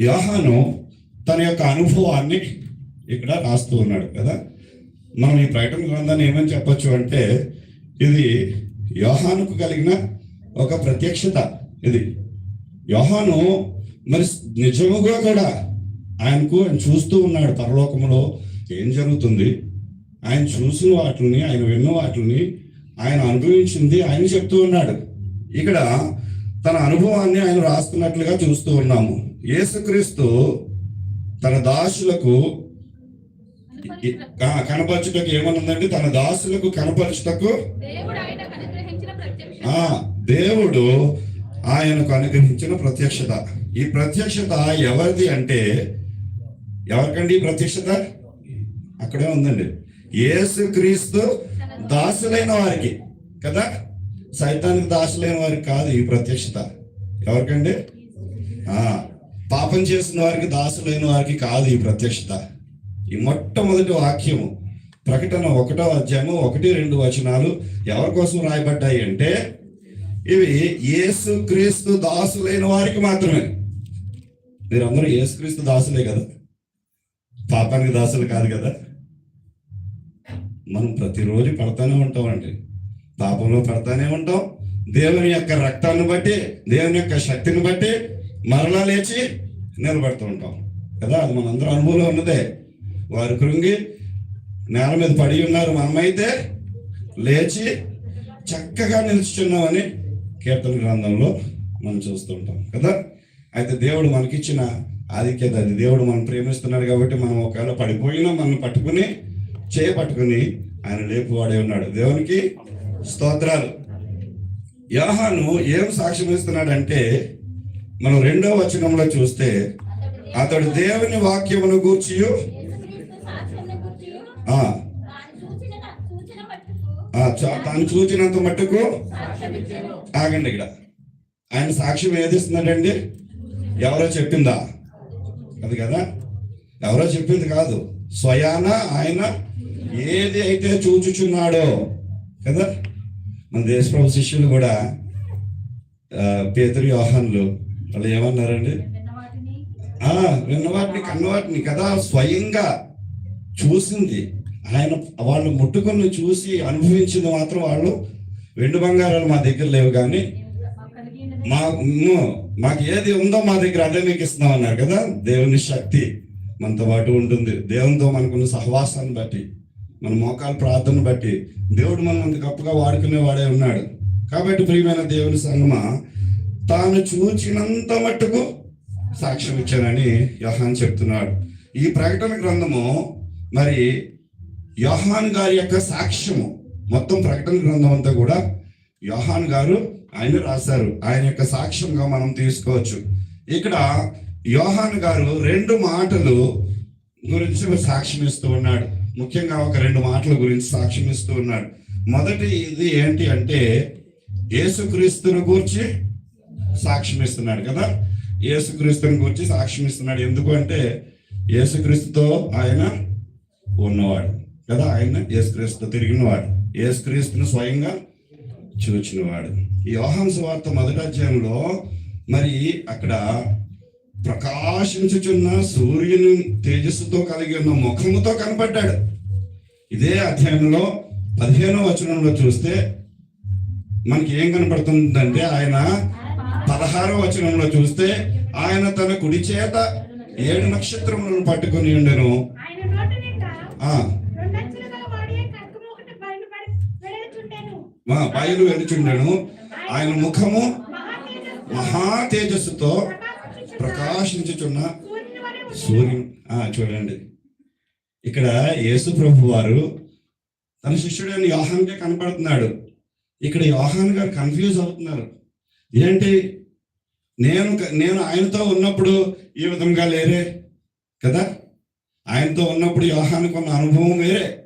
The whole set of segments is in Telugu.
యోహాను తన యొక్క అనుభవాన్ని ఇక్కడ రాస్తూ ఉన్నాడు కదా. మనం ఈ ప్రకటన గ్రంథాన్ని ఏమని చెప్పొచ్చు అంటే ఇది యోహానుకు కలిగిన ఒక ప్రత్యక్షత. ఇది యోహాను మరి నిజముగా కూడా ఆయనకు ఆయన చూస్తూ ఉన్నాడు పరలోకంలో ఏం జరుగుతుంది. ఆయన చూసిన వాటిని ఆయన విన్న వాటిని ఆయన అనుభవించింది ఆయన చెప్తూ ఉన్నాడు. ఇక్కడ తన అనుభవాన్ని ఆయన రాస్తున్నట్లుగా చూస్తూ ఉన్నాము. యేసుక్రీస్తు తన దాసులకు కనపరచుటకు ఏమనుందంటే తన దాసులకు కనపరచుటకు దేవుడు ఆయనకు అనుగ్రహించిన ప్రత్యక్ష ఆ దేవుడు ఆయనకు అనుగ్రహించిన ప్రత్యక్షత. ఈ ప్రత్యక్షత ఎవరిది అంటే ఎవరికండి ఈ ప్రత్యక్షత? అక్కడే ఉందండి. యేసు క్రీస్తు దాసులైన వారికి కదా? సైతానికి దాసులైన వారికి కాదు ఈ ప్రత్యక్షత. ఎవరికండి? ఆ పాపం చేసిన వారికి దాసులైన వారికి కాదు ఈ ప్రత్యక్షత. ఈ మొట్టమొదటి వాక్యము ప్రకటన ఒకటో అధ్యాయము ఒకటి రెండు వచనాలు ఎవరి కోసం రాయబడ్డాయి అంటే ఇవి యేసు క్రీస్తు దాసులైన వారికి మాత్రమే. మీరందరూ యేసుక్రీస్తు దాసులే కదా? పాపానికి దాసులు కాదు కదా? మనం ప్రతిరోజు పడతానే ఉంటామండి పాపంలో పడతానే ఉంటాం. దేవుని యొక్క రక్తాన్ని బట్టి దేవుని యొక్క శక్తిని బట్టి మరలా లేచి నిలబడుతూ ఉంటాం. కదా? అది మనందరం అనుభవంలో ఉన్నదే. వారు కృంగి నేల మీద పడి ఉన్నారు. మనమైతే లేచి చక్కగా నిలుచున్నామని కీర్తన గ్రంథంలో మనం చూస్తుంటాం కదా? అయితే దేవుడు మనకిచ్చిన ఆధిక్యత అది. దేవుడు మనం ప్రేమిస్తున్నాడు కాబట్టి మనం ఒకవేళ పడిపోయినా మనం పట్టుకుని చేపట్టుకుని ఆయన లేపువాడే ఉన్నాడు. దేవునికి స్తోత్రాలు. యాహాను ఏం సాక్ష్యం ఇస్తున్నాడంటే మనం రెండో వచనంలో చూస్తే అతడు దేవుని వాక్యమును గూర్చి తాను చూచినంత మట్టుకు ఆగండి ఇక్కడ. ఆయన సాక్ష్యం ఏది ఇస్తున్నాడండి ఎవరో చెప్పిందా? అది కదా. ఎవరో చెప్పింది కాదు. స్వయాన ఆయన ఏది అయితే చూచుచున్నాడో. కదా. మన దేశప్రభు శిష్యులు కూడా ఆ, పేతురు వాళ్ళు ఏమన్నారండి? విన్న వాటిని కన్నవాటిని కదా స్వయంగా చూసింది. ఆయన వాళ్ళు ముట్టుకుని చూసి అనుభవించింది మాత్రం వాళ్ళు వెండి బంగారాలు మా దగ్గర లేవు కానీ మాకు మా మాకు ఏది ఉందో మా దగ్గర అదే మీకు ఇస్తున్నాం అన్నారు కదా. దేవుని శక్తి మనతో పాటు ఉంటుంది. దేవునితో మనకున్న సహవాసాన్ని బట్టి మన మోకాల ప్రార్థన బట్టి దేవుడు మనం అంత గొప్పగా వాడుకునేవాడే ఉన్నాడు. కాబట్టి ప్రియమైన దేవుని సంగమా తాను చూచినంత మట్టుకు సాక్ష్యం ఇచ్చానని యోహాన్ చెప్తున్నాడు. ఈ ప్రకటన గ్రంథము మరి యోహాన్ గారి యొక్క సాక్ష్యము. మొత్తం ప్రకటన గ్రంథం అంతా కూడా యోహాన్ గారు ఆయన రాశారు. ఆయన యొక్క సాక్ష్యంగా మనం తీసుకోవచ్చు. ఇక్కడ యోహాన్ గారు రెండు మాటలు గురించి సాక్ష్యం ఇస్తూ ఉన్నాడు. ముఖ్యంగా ఒక రెండు మాటల గురించి సాక్ష్యం ఇస్తూ ఉన్నాడు. మొదటి ఇది ఏంటి అంటే యేసుక్రీస్తుని గూర్చి సాక్ష్యం ఇస్తున్నాడు కదా. యేసుక్రీస్తుని గురించి సాక్ష్యం ఇస్తున్నాడు ఎందుకు అంటే యేసుక్రీస్తుతో ఆయన ఉన్నవాడు కదా. ఆయన యేసుక్రీస్తుతో తిరిగినవాడు. యేసుక్రీస్తుని స్వయంగా చూచినవాడు. ఈ యోహాన్ మొదటి అధ్యాయంలో మరి అక్కడ ప్రకాశించుచున్న సూర్యుని తేజస్సుతో కలిగి ఉన్న ముఖముతో కనపడ్డాడు. ఇదే అధ్యాయంలో పదిహేనో వచనంలో చూస్తే మనకి ఏం కనపడుతుందంటే ఆయన పదహారో వచనంలో చూస్తే ఆయన తన కుడి చేత ఏడు నక్షత్రములను పట్టుకొని ఉండెను. మా బయలు వెలుచుండెను ఆయన ముఖము మహా తేజస్సు మహా తేజస్సుతో ప్రకాశించుచున్న సూర్యుని చూడండి. ఇక్కడ యేసు ప్రభు వారు తన శిష్యుడైన యోహాన్కే కనపడుతున్నాడు. ఇక్కడ యోహాన్ గారు కన్ఫ్యూజ్ అవుతున్నారు. ఏంటి? నేను నేను ఆయనతో ఉన్నప్పుడు ఈ విధంగా లేరే కదా? ఆయనతో ఉన్నప్పుడు యోహానికి ఉన్న అనుభవం వేరే.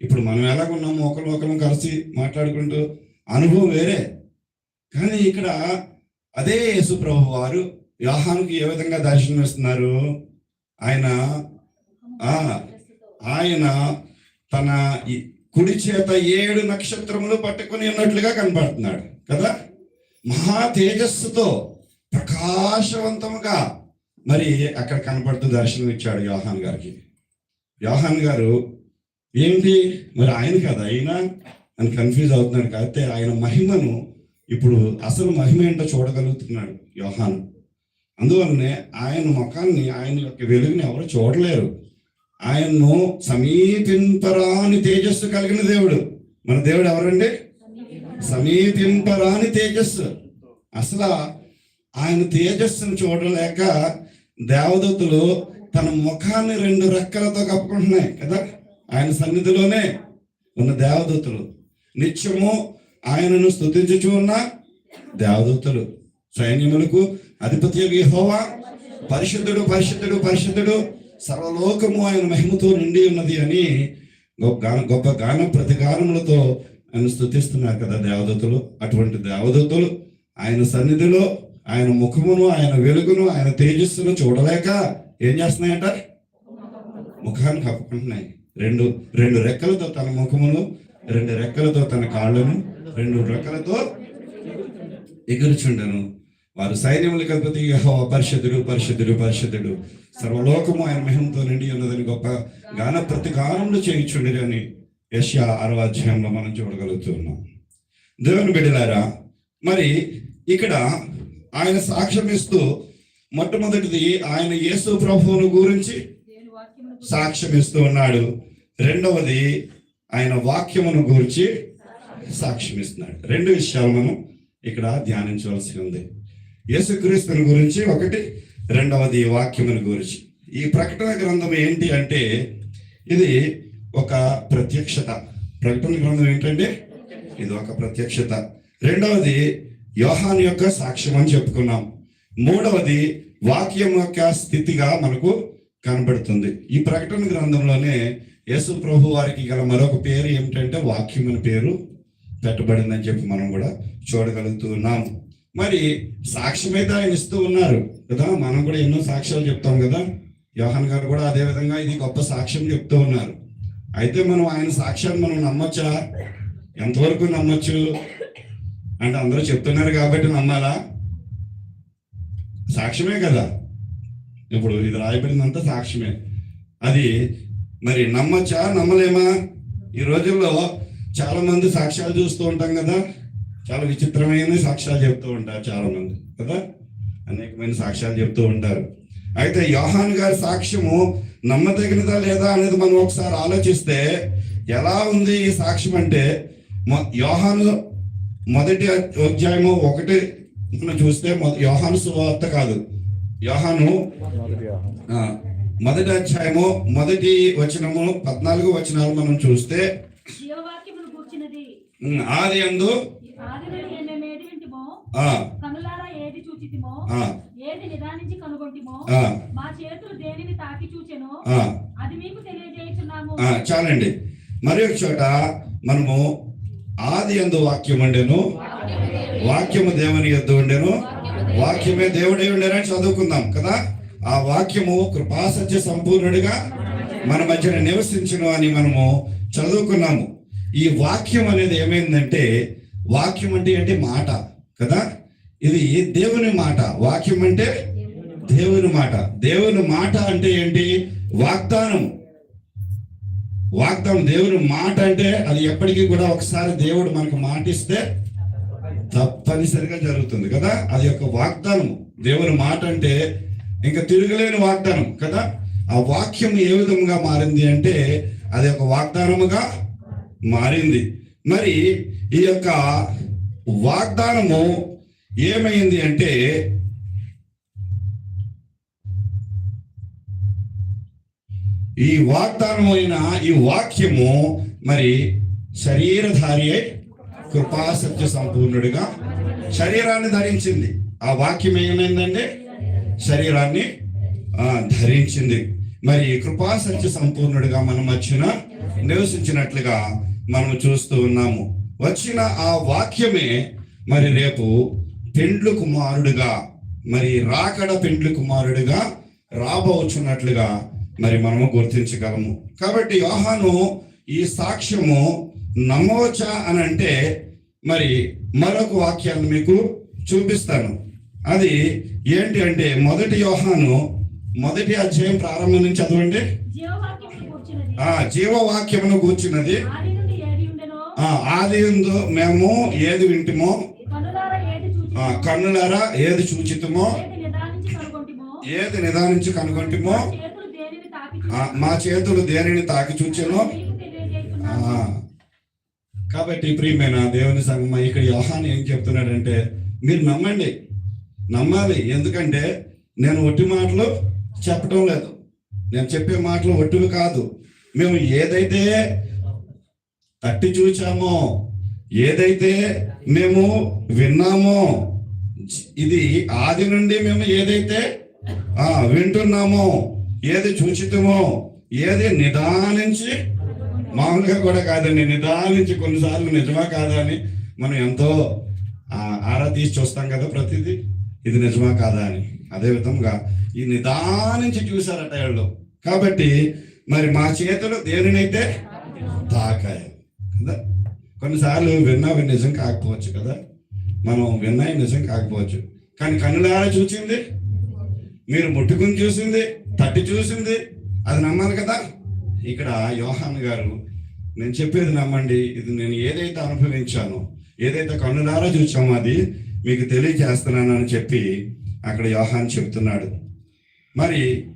ఇప్పుడు మనం ఎలాగున్నాము ఒకరు ఒకరు కలిసి మాట్లాడుకుంటూ అనుభవం వేరే. కానీ ఇక్కడ అదే యేసుప్రభు వారు యోహానుకి ఏ విధంగా దర్శనం ఇస్తున్నారు? ఆయన ఆయన తన ఈ కుడి చేత ఏడు నక్షత్రములు పట్టుకుని ఉన్నట్లుగా కనపడుతున్నాడు కదా? మహా తేజస్సుతో ప్రకాశవంతముగా మరి అక్కడ కనపడుతూ దర్శనం ఇచ్చాడు యోహాన్ గారికి. యోహాన్ గారు ఏంటి? మరి ఆయన కదా ఆయన అని కన్ఫ్యూజ్ అవుతున్నాడు కాకపోతే ఆయన మహిమను ఇప్పుడు అసలు మహిమ ఏంటో చూడగలుగుతున్నాడు యోహాన్. అందువల్లనే ఆయన ముఖాన్ని ఆయన యొక్క వెలుగుని ఎవరు చూడలేరు. ఆయన్ను సమీపింపరాని తేజస్సు కలిగిన దేవుడు. మన దేవుడు ఎవరండి? సమీపింపరాని తేజస్సు. అసలు ఆయన తేజస్సును చూడలేక దేవదూతలు తన ముఖాన్ని రెండు రెక్కలతో కప్పుకుంటున్నాయి కదా. ఆయన సన్నిధిలోనే ఉన్న దేవదూతలు. నిత్యము ఆయనను స్థుతించుచు ఉన్న దేవదూతలు. సైన్యములకు అధిపతి యెహోవా పరిశుద్ధుడు పరిశుద్ధుడు పరిశుద్ధుడు సర్వలోకము ఆయన మహిమతో నిండి ఉన్నది అని గొప్ప గాన గొప్ప గాన ప్రతిగానములతో నన్ను స్థుతిస్తున్నారు కదా దేవదత్తులు? అటువంటి దేవదత్తులు ఆయన సన్నిధిలో ఆయన ముఖమును ఆయన వెలుగును ఆయన తేజస్సును చూడలేక ఏం చేస్తున్నాయట? ముఖాన్ని కప్పుకుంటున్నాయి. రెండు రెండు రెక్కలతో తన ముఖమును రెండు రెక్కలతో తన కాళ్ళను రెండు రెక్కలతో ఎగురుచుండను. వారు సైన్యములు అధిపతి యెహోవా పరిషదుడు పరిషదుడు పరిశుద్ధుడు. సర్వలోకము ఆయన మహిమతో నిండి ఉన్నదని గొప్ప గాన ప్రతి గానములు చేయించుండని అని యశ్యా అధ్యాయంలో మనం చూడగలుగుతున్నాం. దేవుని బిడ్డలారా మరి ఇక్కడ ఆయన సాక్ష్యం ఇస్తూ మొట్టమొదటిది ఆయన యేసు ప్రభువును గురించి దేవుని సాక్ష్యం ఇస్తూ ఉన్నాడు. రెండవది ఆయన వాక్యమును గురించి సాక్ష్యం ఇస్తున్నాడు రెండు విషయాలు మనం ఇక్కడ ధ్యానించవలసి ఉంది. యేసుక్రీస్తుని గురించి ఒకటి రెండవది వాక్యముని గురించి. ఈ ప్రకటన గ్రంథం ఏంటి అంటే ఇది ఒక ప్రత్యక్షత. ప్రకటన గ్రంథం ఏంటంటే ఇది ఒక ప్రత్యక్షత. రెండవది యోహాన్ యొక్క సాక్ష్యం అని చెప్పుకున్నాం. మూడవది వాక్యం యొక్క స్థితిగా మనకు కనబడుతుంది. ఈ ప్రకటన గ్రంథంలోనే యేసు ప్రభు వారికి గల మరొక పేరు ఏమిటంటే వాక్యం అని పేరు పెట్టబడిందని చెప్పి మనం కూడా చూడగలుగుతూ ఉన్నాం. మరి సాక్ష్యం అయితే ఆయన ఇస్తూ ఉన్నారు కదా? మనం కూడా ఎన్నో సాక్ష్యాలు చెప్తాం కదా? యోహన్ గారు కూడా అదే విధంగా ఇది గొప్ప సాక్ష్యం చెప్తూ ఉన్నారు. అయితే మనం ఆయన సాక్ష్యాన్ని మనం నమ్మొచ్చా? ఎంతవరకు నమ్మొచ్చు? అంటే అందరూ చెప్తున్నారు కాబట్టి నమ్మాలా? సాక్ష్యమే కదా. ఇప్పుడు ఇది రాయబడినంత సాక్ష్యమే. అది మరి నమ్మచ్చా? నమ్మలేమా? ఈ రోజుల్లో చాలా మంది సాక్ష్యాలు చూస్తూ ఉంటాం కదా. చాలా విచిత్రమైన సాక్ష్యాలు చెప్తూ ఉంటారు చాలా మంది కదా? అనేకమైన సాక్ష్యాలు చెప్తూ ఉంటారు. అయితే యోహాన్ గారి సాక్ష్యము నమ్మదగినదా లేదా అనేది మనం ఒకసారి ఆలోచిస్తే ఎలా ఉంది ఈ సాక్ష్యం అంటే యోహాను మొదటి అధ్యాయము ఒకటి మనం చూస్తే యోహాను సువార్త కాదు. యోహాను మొదటి అధ్యాయము మొదటి వచనము పద్నాలుగు వచనాలు మనం చూస్తే ఆది అందు ఆదిలో మేము ఏది వింటిమో ఆ, కనులారా ఏది చూచితిమో? ఆ, ఏది నిదానించి కనుగొంటిమో? ఆ, మా చేతులు దేనిని తాకి చూచెనో? ఆ, అది మీకు తెలియజేయుచున్నాము. ఆ, చాలండి. మరి ఒక చోట మనము ఆది అందు వాక్యం ఉండెను. వాక్యము దేవుని యొద్ద ఉండెను. వాక్యమే దేవుడై ఉండేనని చదువుకుందాం కదా? ఆ వాక్యము కృపాసత్య సంపూర్ణుడిగా మన మధ్యన నివసించును అని మనము చదువుకున్నాము. ఈ వాక్యం అనేది ఏమైందంటే వాక్యం అంటే ఏంటి? మాట. కదా? ఇది దేవుని మాట. వాక్యం అంటే దేవుని మాట. దేవుని మాట అంటే ఏంటి? వాగ్దానం. వాగ్దానం దేవుని మాట అంటే అది ఎప్పటికీ కూడా ఒకసారి దేవుడు మనకు మాటిస్తే తప్పనిసరిగా జరుగుతుంది కదా? అది ఒక వాగ్దానం. దేవుని మాట అంటే ఇంకా తిరగలేని వాగ్దానం కదా? ఆ వాక్యం ఏ విధంగా మారింది అంటే అది ఒక వాగ్దానముగా మారింది. మరి ఈ యొక్క వాగ్దానము ఏమైంది అంటే ఈ వాగ్దానమైన ఈ వాక్యము మరి శరీరధారి అయి కృపా సత్య సంపూర్ణుడిగా శరీరాన్ని ధరించింది. ఆ వాక్యం ఏమైందండి శరీరాన్ని ధరించింది. మరి కృపా సత్య సంపూర్ణుడిగా మనం వచ్చిన నివసించినట్లుగా మనం చూస్తూ ఉన్నాము. వచ్చిన ఆ వాక్యమే మరి రేపు పెండ్లు కుమారుడిగా మరి రాకడ పెండ్లు కుమారుడిగా రాబోచున్నట్లుగా మరి మనము గుర్తించగలము. కాబట్టి యోహాను ఈ సాక్ష్యము నమ్మవచ్చా అని అంటే మరి మరొక వాక్యాన్ని మీకు చూపిస్తాను. అది ఏంటి అంటే మొదటి యోహాను మొదటి అధ్యాయం ప్రారంభం నుంచి చదవండి. జీవవాక్యమును కూర్చున్నది. ఆ జీవవాక్యమును కూర్చున్నది. ఆది యందు మేము ఏది వింటిమో కన్నులారా ఏది చూచితమో ఏది నిదానించి కనుగొంటిమో మా చేతులు దేనిని తాకి చూచెనో? కాబట్టి ప్రియమైన దేవుని సంగమ ఇక్కడ యోహాన్ ఏం చెప్తున్నాడంటే మీరు నమ్మండి నమ్మాలి. ఎందుకంటే నేను ఒట్టి మాటలు చెప్పడం లేదు. నేను చెప్పే మాటలు ఒట్టివి కాదు. మేము ఏదైతే తట్టి చూచామో. ఏదైతే మేము విన్నామో ఇది ఆది నుండి మేము ఏదైతే ఆ వింటున్నామో ఏది చూచితమో ఏది నిదానించి మామూలుగా కూడా కాదండి నిదానించి కొన్నిసార్లు నిజమా కాదా అని మనం ఎంతో ఆరా తీసి చూస్తాం కదా ప్రతిదీ. ఇది నిజమా కాదా అని. అదే విధంగా ఈ నిదానించి చూశారట వాళ్ళు. కాబట్టి మరి మా చేతులు దేనినైతే? తాకాయి. కదా? కొన్నిసార్లు విన్నవి నిజం కాకపోవచ్చు కదా? మనం విన్నాయి నిజం కాకపోవచ్చు. కానీ కన్నులారా చూసింది? మీరు ముట్టుకుని చూసింది? తట్టి చూసింది? అది నమ్మాలి కదా? ఇక్కడ యోహాన్ గారు నేను చెప్పేది నమ్మండి. ఇది నేను ఏదైతే అనుభవించానో ఏదైతే కన్నులారా చూసామో అది మీకు తెలియజేస్తున్నానని చెప్పి అక్కడ యోహాన్ చెప్తున్నాడు మరి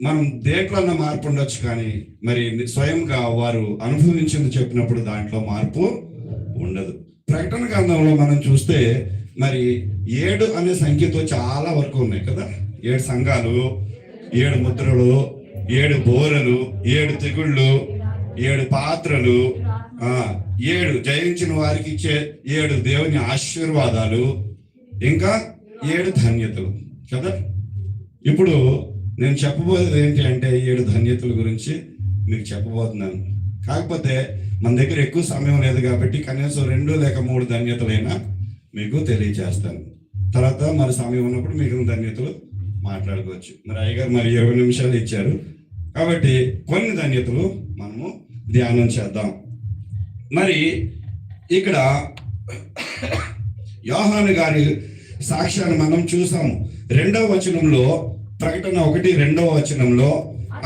మనం దేంట్లో మార్పు ఉండొచ్చు కానీ మరి స్వయంగా వారు అనుభవించింది చెప్పినప్పుడు దాంట్లో మార్పు ఉండదు. ప్రకటన గ్రంథంలో మనం చూస్తే మరి ఏడు అనే సంఖ్యతో చాలా వరకు ఉన్నాయి కదా? ఏడు సంఘాలు ఏడు ముద్రలు ఏడు బోరలు ఏడు తెగుళ్ళు ఏడు పాత్రలు ఏడు జయించిన వారికి ఇచ్చే ఏడు దేవుని ఆశీర్వాదాలు ఇంకా ఏడు ధన్యతలు కదా? ఇప్పుడు నేను చెప్పబోయేది ఏంటి అంటే ఏడు ధన్యతల గురించి మీకు చెప్పబోతున్నాను. కాకపోతే మన దగ్గర ఎక్కువ సమయం లేదు కాబట్టి కనీసం రెండు లేక మూడు ధన్యతలైనా మీకు తెలియజేస్తాను. తర్వాత మరి సమయం ఉన్నప్పుడు మిగిలిన ధన్యతలు మాట్లాడుకోవచ్చు. మరి అయ్యగారు మరి ఇరవై నిమిషాలు ఇచ్చారు. కాబట్టి కొన్ని ధన్యతలు మనము ధ్యానం చేద్దాం. మరి ఇక్కడ యోహాను గారి సాక్ష్యాన్ని మనం చూసాము. రెండవ వచనంలో ప్రకటన ఒకటి రెండవ వచనంలో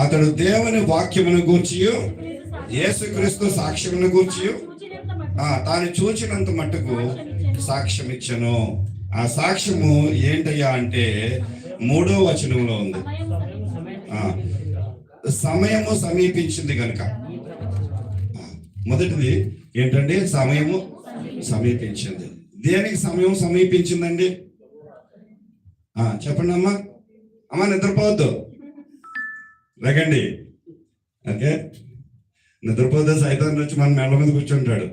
అతడు దేవుని వాక్యమును గూర్చి యేసుక్రీస్తు సాక్ష్యమును గూర్చి తాను చూచినంత మట్టుకు సాక్ష్యం ఇచ్చను. ఆ సాక్ష్యము ఏంటయ్యా అంటే మూడో వచనంలో ఉంది. సమయము సమీపించింది కనుక మొదటిది ఏంటంటే సమయము సమీపించింది. దేనికి సమయం సమీపించిందండి? చెప్పండి అమ్మా అమ్మ నిద్రపోవద్దు. లేకండి. ఓకే? నిద్రపోతే సైతాన్ని వచ్చి మన మెళ్ళ మీద కూర్చుంటాడు.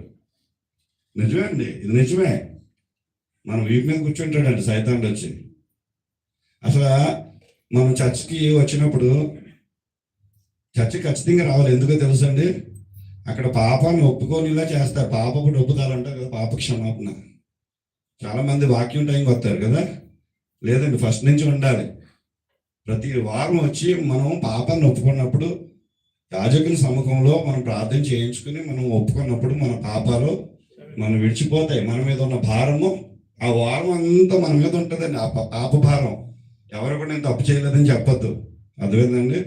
నిజమే అండి. ఇది నిజమే. మనం వీపు మీద కూర్చుంటాడండి సైతాన్ని వచ్చి. అసలు మనం చర్చ్కి వచ్చినప్పుడు చర్చ ఖచ్చితంగా రావాలి. ఎందుకో తెలుసండి? అక్కడ పాపాన్ని ఒప్పుకోనిలా చేస్తారు. పాపకు ఒప్పుతారంటారు కదా పాప క్షమాపణ. చాలామంది వాక్యం టైంకి వస్తారు కదా. లేదండి ఫస్ట్ నుంచి ఉండాలి. ప్రతి వారం వచ్చి మనం పాపాన్ని ఒప్పుకున్నప్పుడు యాజకుని సముఖంలో మనం ప్రార్థన చేయించుకుని మనం ఒప్పుకున్నప్పుడు మన పాపాలు మనం విడిచిపోతాయి. మన మీద ఉన్న భారము ఆ వారం అంతా మన మీద ఉంటుందండి. ఆ పాప భారం. ఎవరు కూడా నేను తప్పు చేయలేదని చెప్పొద్దు. అర్థమైందండి?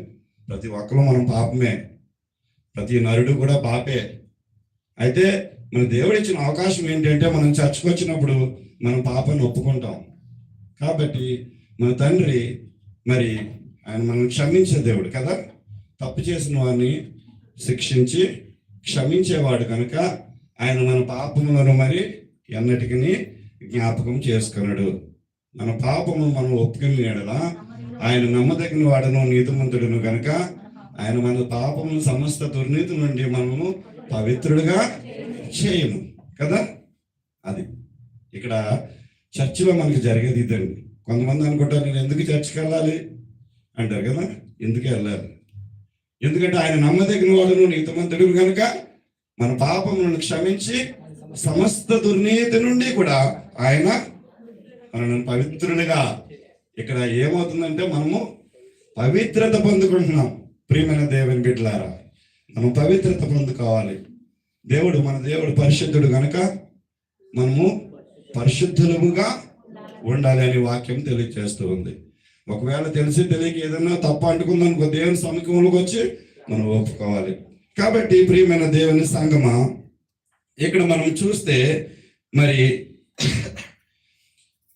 ప్రతి ఒక్కరు మనం పాపమే. ప్రతి నరుడు కూడా పాపే. అయితే మన దేవుడు ఇచ్చిన అవకాశం ఏంటంటే మనం చర్చకు వచ్చినప్పుడు మనం పాపాన్ని ఒప్పుకుంటాం. కాబట్టి మన తండ్రి మరి ఆయన మనం క్షమించే దేవుడు కదా? తప్పు చేసిన వారిని శిక్షించి క్షమించేవాడు కనుక ఆయన మన పాపములను మరి ఎన్నటికీ జ్ఞాపకం చేసుకున్నాడు మన పాపము మనం ఒప్పుకుని ఎడలా ఆయన నమ్మదగిన వాడును నీతిమంతుడును కనుక ఆయన మన పాపము సమస్త దుర్నీతి నుండి మనము పవిత్రుడుగా చేయము కదా? అది ఇక్కడ చర్చిలో మనకి జరిగేది ఇదండి. కొంతమంది అనుకుంటారు నేను ఎందుకు చర్చికి వెళ్ళాలి? అంటారు కదా ఎందుకు వెళ్ళాలి? ఎందుకంటే ఆయన నమ్మదగిన వాడును నీతమంతుడు కనుక మన పాపములను క్షమించి సమస్త దుర్నీతి నుండి కూడా ఆయన మనల్ని పవిత్రునిగా. ఇక్కడ ఏమవుతుందంటే మనము పవిత్రత పొందుకుంటున్నాం. ప్రియమైన దేవుని బిడ్డలారా మనం పవిత్రత పొందుకోవాలి. దేవుడు మన దేవుడు పరిశుద్ధుడు కనుక మనము పరిశుద్ధులముగా ఉండాలి అనే వాక్యం తెలియజేస్తూ ఉంది. ఒకవేళ తెలిసి తెలియక ఏదైనా తప్పు అంటుకుందనుకో దేవుని సమీపంలోకి వచ్చి మనం ఒప్పుకోవాలి. కాబట్టి ప్రియమైన దేవుని సంగమా ఇక్కడ మనం చూస్తే మరి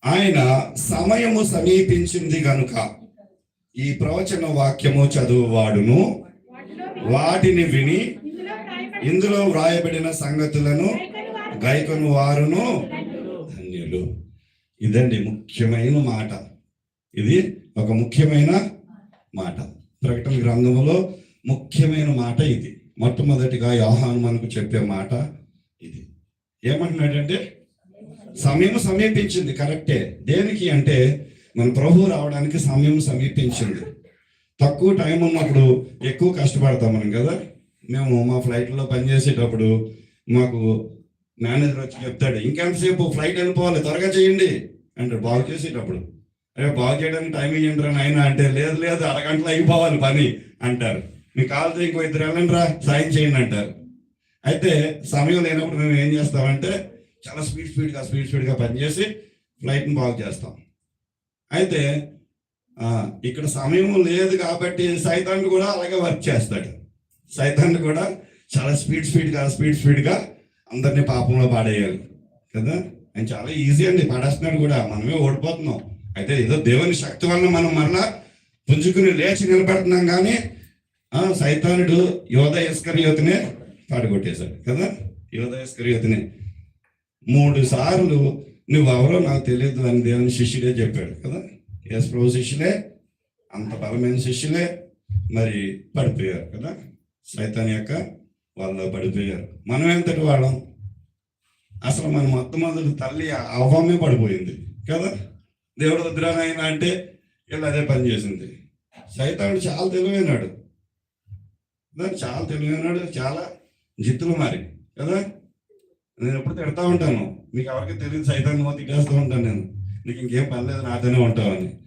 ఆయన సమయము సమీపించింది కనుక ఈ ప్రవచన వాక్యము చదువువాడును. వాటిని విని ఇందులో వ్రాయబడిన సంగతులను గైకను గైకొను వారును ధన్యులు. ఇదండి ముఖ్యమైన మాట. ఇది ఒక ముఖ్యమైన మాట. ప్రకటన గ్రంథంలో ముఖ్యమైన మాట ఇది. మొట్టమొదటిగా యోహాను మనకు చెప్పే మాట ఇది. ఏమంటున్నాడంటే సమయం సమీపించింది కరెక్టే. దేనికి అంటే మన ప్రభు రావడానికి సమయం సమీపించింది. తక్కువ టైం ఉన్నప్పుడు ఎక్కువ కష్టపడతాం మనం కదా. మేము మా ఫ్లైట్లో పనిచేసేటప్పుడు మాకు మేనేజర్ వచ్చి చెప్తాడు ఇంకెంతసేపు ఫ్లైట్ వెళ్ళిపోవాలి త్వరగా చేయండి. అంటే బాగు చేసేటప్పుడు అరే బాగు చేయడానికి టైం ఇవ్వండి రా నాయన. అంటే లేదు లేదు అరగంటలో అయిపోవాలి పని అంటారు. మీకు కావాల్సి ఇంకో ఇద్దరు వెళ్ళండి రా సాయం చేయండి అంటారు. అయితే సమయం లేనప్పుడు మేము ఏం చేస్తామంటే చాలా స్పీడ్ స్పీడ్గా స్పీడ్ స్పీడ్గా పనిచేసి ఫ్లైట్ని బాగు చేస్తాం. అయితే ఇక్కడ సమయం లేదు కాబట్టి సైతాన్ కూడా అలాగే వర్క్ చేస్తాడు. సైతాన్ కూడా చాలా స్పీడ్ స్పీడ్గా స్పీడ్ స్పీడ్గా అందరినీ పాపంలో పాడేయాలి కదా? ఆయన చాలా ఈజీ అండి పాడేస్తున్నాడు కూడా. మనమే ఓడిపోతున్నాం. అయితే ఏదో దేవుని శక్తి వలన మనం మరలా పుంజుకుని లేచి నిలబడుతున్నాం కానీ సైతానుడు యోధ యువతనే పాడగొట్టేశాడు కదా? యోధ యువతనే మూడు సార్లు నువ్వెవరో నాకు తెలియదు అని దేవుని శిష్యుడే చెప్పాడు కదా? ఎస్ ప్రభు శిష్యులే అంత బలమైన శిష్యులే మరి పడిపోయారు కదా? సైతాన్ యొక్క వాళ్ళు పడిపోయారు. మనం ఎంతటి వాళ్ళం? అసలు మన మొట్టమొదటి తల్లి అవ్వమే పడిపోయింది. కదా? దేవుడు వద్దురానైనా అంటే వీళ్ళు అదే పని చేసింది. సైతానుడు చాలా తెలివైనాడు. దాన్ని చాలా తెలివైనాడు చాలా జిత్తులు మరి. కదా? నేను ఎప్పుడు తిడతా ఉంటాను. మీకు ఎవరికి తెలియదు సైతాన్ని తిట్టేస్తూ ఉంటాను నేను. నీకు ఇంకేం పని లేదు నాతోనే ఉంటావని